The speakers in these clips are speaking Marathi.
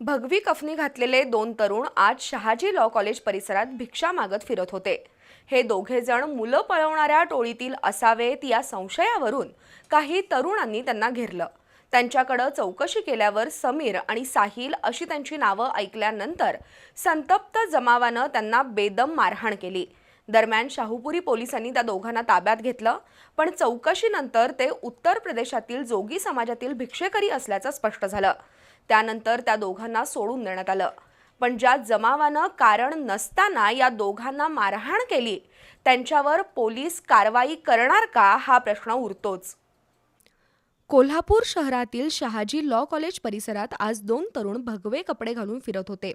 भगवी कफनी घातलेले दोन तरुण आज शहाजी लॉ कॉलेज परिसरात भिक्षा मागत फिरत होते. हे दोघे जण मुलं पळवणाऱ्या टोळीतील असावेत या संशयावरून काही तरुणांनी त्यांना घेरलं. त्यांच्याकडं चौकशी केल्यावर समीर आणि साहिल अशी त्यांची नावं ऐकल्यानंतर संतप्त जमावानं त्यांना बेदम मारहाण केली. दरम्यान शाहूपुरी पोलिसांनी त्या दोघांना ताब्यात घेतलं पण चौकशीनंतर ते उत्तर प्रदेशातील जोगी समाजातील भिक्षेकरी असल्याचं स्पष्ट झालं. त्यानंतर त्या दोघांना सोडून देण्यात आलं. पण ज्या जमावानं कारण नसताना या दोघांना मारहाण केली त्यांच्यावर पोलीस कारवाई करणार का हा प्रश्न उरतोच. कोल्हापूर शहरातील शहाजी लॉ कॉलेज परिसरात आज दोन तरुण भगवे कपडे घालून फिरत होते.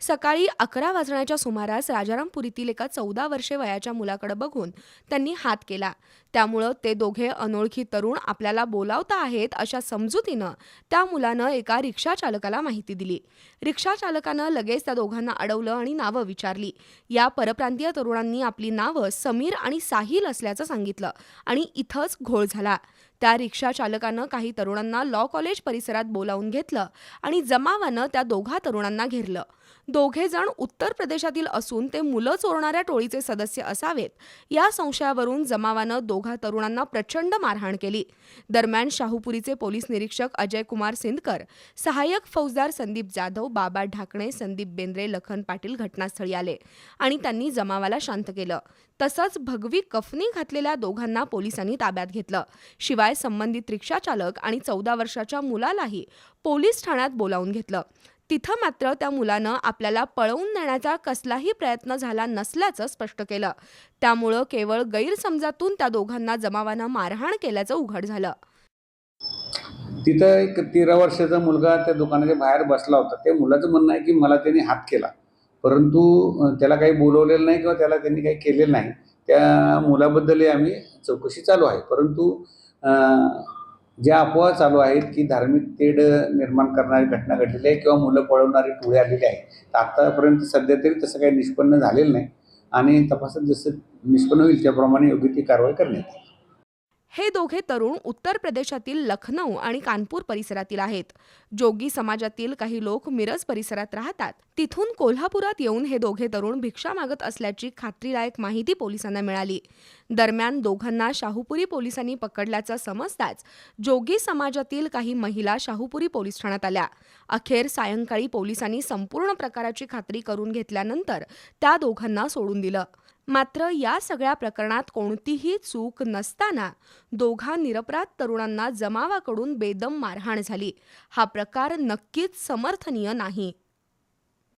सकाळी अकरा वाजण्याच्या सुमारास राजारामपुरीतील एका चौदा वर्षे वयाच्या मुलाकडे बघून त्यांनी हात केला. त्यामुळं ते दोघे अनोळखी तरुण आपल्याला बोलावता आहेत अशा समजुतीनं त्या मुलानं एका रिक्षा चालकाला माहिती दिली. रिक्षा चालकानं लगेच त्या दोघांना अडवलं आणि नावं विचारली. या परप्रांतीय तरुणांनी आपली नावं समीर आणि साहिल असल्याचं सांगितलं आणि इथंच घोळ झाला. त्या रिक्षा चालकानं काही तरुणांना लॉ कॉलेज परिसरात बोलावून घेतलं आणि जमावानं त्या दोघा तरुणांना घेरलं. दोघे जण उत्तर प्रदेशातील असून ते मुलं चोरणाऱ्या टोळीचे सदस्य असावेत. या संशयावरून जमावानं दोघा तरुणांना प्रचंड मारहाण केली. दरम्यान शाहूपुरीचे पोलीस निरीक्षक अजय कुमार सिंदकर सहाय्यक फौजदार संदीप जाधव बाबा ढाकणे संदीप बेंद्रे लखन पाटील घटनास्थळी आले आणि त्यांनी जमावाला शांत केलं. तसंच भगवी कफनी घातलेल्या दोघांना पोलिसांनी ताब्यात घेतलं. शिवाय संबंधित रिक्षाचालक आणि चौदा वर्षाच्या मुलालाही पोलीस ठाण्यात बोलावून घेतलं. तिथं मात्र त्या मुलानं आपल्याला पळवून नेण्याचा कसलाही प्रयत्न झाला नसल्याचं स्पष्ट केलं. त्यामुळं केवळ गैरसमजातून त्या दोघांना जमावानं मारहाण केल्याचं उघड झालं. तिथं एक तेरा वर्षाचा मुलगा त्या दुकानाच्या बाहेर बसला होता. त्या मुलाचं म्हणणं आहे की मला त्यांनी हात केला. परंतु त्याला काही बोलवलेलं नाही किंवा त्याला त्यांनी काही केलेलं नाही. त्या मुलाबद्दलही आम्ही चौकशी चालू आहे. परंतु ज्या अफवा चालू आहेत की धार्मिक तेढ निर्माण करणारी घटना घडलेली आहे किंवा मुलं पळवणारी टोळे आलेली आहे तर आत्तापर्यंत सध्या तरी तसं काही निष्पन्न झालेलं नाही. आणि तपासात जसं निष्पन्न होईल त्याप्रमाणे योग्य ती कारवाई करण्यात येईल. हे दोघे तरुण उत्तर प्रदेशातील लखनौ आणि कानपूर परिसरातील आहेत. जोगी समाजातील काही लोक मिरज परिसरात राहतात. तिथून कोल्हापुरात येऊन हे दोघे तरुण भिक्षा मागत असल्याची खात्रीलायक माहिती पोलिसांना मिळाली. दरम्यान दोघांना शाहूपुरी पोलिसांनी पकडल्याचं समजताच जोगी समाजातील काही महिला शाहूपुरी पोलीस ठाण्यात आल्या. अखेर सायंकाळी पोलिसांनी संपूर्ण प्रकाराची खात्री करून घेतल्यानंतर त्या दोघांना सोडून दिलं. मात्र या सगळ्या प्रकरणात कोणतीही चूक नसताना दोघा निरपराध तरुणांना जमावाकडून बेदम मारहाण झाली. हा प्रकार नक्कीच समर्थनीय नाही.